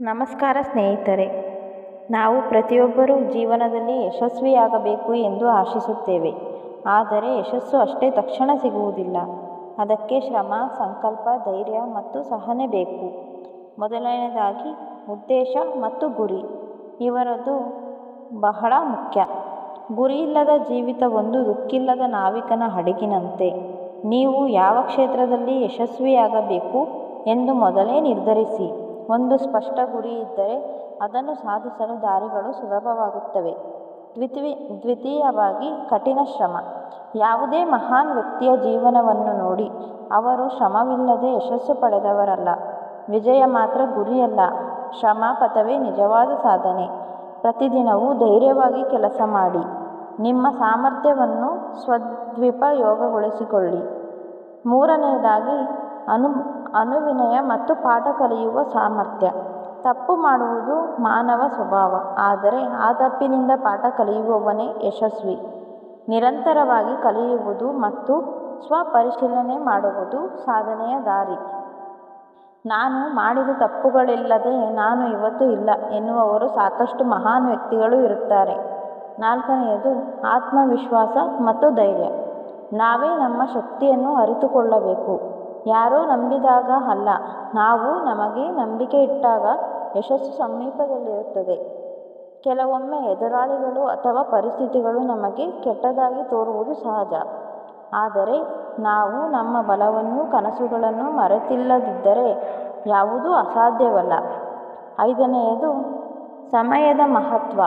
ನಮಸ್ಕಾರ ಸ್ನೇಹಿತರೆ. ನಾವು ಪ್ರತಿಯೊಬ್ಬರೂ ಜೀವನದಲ್ಲಿ ಯಶಸ್ವಿಯಾಗಬೇಕು ಎಂದು ಆಶಿಸುತ್ತೇವೆ. ಆದರೆ ಯಶಸ್ಸು ಅಷ್ಟೇ ತಕ್ಷಣ ಸಿಗುವುದಿಲ್ಲ. ಅದಕ್ಕೆ ಶ್ರಮ, ಸಂಕಲ್ಪ, ಧೈರ್ಯ ಮತ್ತು ಸಹನೆ ಬೇಕು. ಮೊದಲನೆಯದಾಗಿ ಉದ್ದೇಶ ಮತ್ತು ಗುರಿ. ಇವರದು ಬಹಳ ಮುಖ್ಯ. ಗುರಿಯಿಲ್ಲದ ಒಂದು ದುಃಖಿಲ್ಲದ ನಾವಿಕನ ಹಡಗಿನಂತೆ. ನೀವು ಯಾವ ಕ್ಷೇತ್ರದಲ್ಲಿ ಯಶಸ್ವಿಯಾಗಬೇಕು ಎಂದು ಮೊದಲೇ ನಿರ್ಧರಿಸಿ. ಒಂದು ಸ್ಪಷ್ಟ ಗುರಿ ಇದ್ದರೆ ಅದನ್ನು ಸಾಧಿಸಲು ದಾರಿಗಳು ಸುಲಭವಾಗುತ್ತವೆ. ದ್ವಿತೀಯ ದ್ವಿತೀಯವಾಗಿ ಕಠಿಣ ಶ್ರಮ. ಯಾವುದೇ ಮಹಾನ್ ವ್ಯಕ್ತಿಯ ಜೀವನವನ್ನು ನೋಡಿ ಅವರು ಶ್ರಮವಿಲ್ಲದೆ ಯಶಸ್ಸು ಪಡೆದವರಲ್ಲ. ವಿಜಯ ಮಾತ್ರ ಗುರಿಯಲ್ಲ. ಶ್ರಮ ಪಥವೇ ನಿಜವಾದ ಸಾಧನೆ. ಪ್ರತಿದಿನವೂ ಧೈರ್ಯವಾಗಿ ಕೆಲಸ ಮಾಡಿ. ನಿಮ್ಮ ಸಾಮರ್ಥ್ಯವನ್ನು ಸ್ವದ್ವಿಪಯೋಗಗೊಳಿಸಿಕೊಳ್ಳಿ. ಮೂರನೆಯದಾಗಿ ಅನು ಅನುವಿನಯ ಮತ್ತು ಪಾಠ ಕಲಿಯುವ ಸಾಮರ್ಥ್ಯ. ತಪ್ಪು ಮಾಡುವುದು ಮಾನವ ಸ್ವಭಾವ, ಆದರೆ ಆ ತಪ್ಪಿನಿಂದ ಪಾಠ ಕಲಿಯುವವನೇ ಯಶಸ್ವಿ. ನಿರಂತರವಾಗಿ ಕಲಿಯುವುದು ಮತ್ತು ಸ್ವಪರಿಶೀಲನೆ ಮಾಡುವುದು ಸಾಧನೆಯ ದಾರಿ. ನಾನು ಮಾಡಿದ ತಪ್ಪುಗಳಿಲ್ಲದೆ ನಾನು ಇವತ್ತು ಇಲ್ಲ ಎನ್ನುವವರು ಸಾಕಷ್ಟು ಮಹಾನ್ ವ್ಯಕ್ತಿಗಳು ಇರುತ್ತಾರೆ. ನಾಲ್ಕನೆಯದು, ಆತ್ಮವಿಶ್ವಾಸ ಮತ್ತು ಧೈರ್ಯ. ನಾವೇ ನಮ್ಮ ಶಕ್ತಿಯನ್ನು ಅರಿತುಕೊಳ್ಳಬೇಕು. ಯಾರೋ ನಂಬಿದಾಗ ಅಲ್ಲ. ನಾವು ನಮಗೆ ನಂಬಿಕೆ ಇಟ್ಟಾಗ ಯಶಸ್ಸು ಸಮೀಪದಲ್ಲಿರುತ್ತದೆ. ಕೆಲವೊಮ್ಮೆ ಎದುರಾಳಿಗಳು ಅಥವಾ ಪರಿಸ್ಥಿತಿಗಳು ನಮಗೆ ಕೆಟ್ಟದಾಗಿ ತೋರುವುದು ಸಹಜ. ಆದರೆ ನಾವು ನಮ್ಮ ಬಲವನ್ನು ಕನಸುಗಳನ್ನು ಮರೆತಿಲ್ಲದಿದ್ದರೆ ಯಾವುದೂ ಅಸಾಧ್ಯವಲ್ಲ. ಐದನೆಯದು, ಸಮಯದ ಮಹತ್ವ.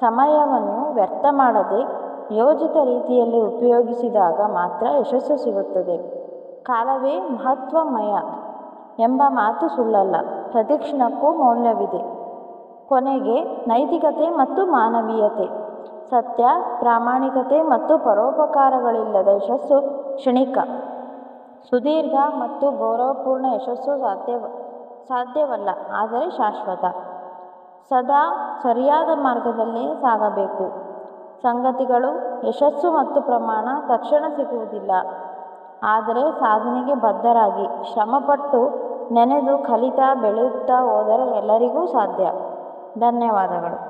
ಸಮಯವನ್ನು ವ್ಯರ್ಥ ಮಾಡದೆ ಯೋಜಿತ ರೀತಿಯಲ್ಲಿ ಉಪಯೋಗಿಸಿದಾಗ ಮಾತ್ರ ಯಶಸ್ಸು ಸಿಗುತ್ತದೆ. ಕಾಲವೇ ಮಹತ್ವಮಯ ಎಂಬ ಮಾತು ಸುಳ್ಳಲ್ಲ. ಪ್ರದಕ್ಷಿಣಕ್ಕೂ ಮೌಲ್ಯವಿದೆ. ಕೊನೆಗೆ ನೈತಿಕತೆ ಮತ್ತು ಮಾನವೀಯತೆ. ಸತ್ಯ, ಪ್ರಾಮಾಣಿಕತೆ ಮತ್ತು ಪರೋಪಕಾರಗಳಿಲ್ಲದ ಯಶಸ್ಸು ಕ್ಷಣಿಕ. ಸುದೀರ್ಘ ಮತ್ತು ಗೌರವಪೂರ್ಣ ಯಶಸ್ಸು ಸಾಧ್ಯ ಸಾಧ್ಯವಲ್ಲ, ಆದರೆ ಶಾಶ್ವತ. ಸದಾ ಸರಿಯಾದ ಮಾರ್ಗದಲ್ಲಿ ಸಾಗಬೇಕು. ಸಂಗತಿಗಳು, ಯಶಸ್ಸು ಮತ್ತು ಪ್ರಮಾಣ ತಕ್ಷಣ ಸಿಗುವುದಿಲ್ಲ. ಆದರೆ ಸಾಧನೆಗೆ ಬದ್ಧರಾಗಿ. ಶ್ರಮಪಟ್ಟು ನೆನೆದು ಕಲಿತಾ ಬೆಳೆಯುತ್ತಾ ಹೋದರೆ ಎಲ್ಲರಿಗೂ ಸಾಧ್ಯ. ಧನ್ಯವಾದಗಳು.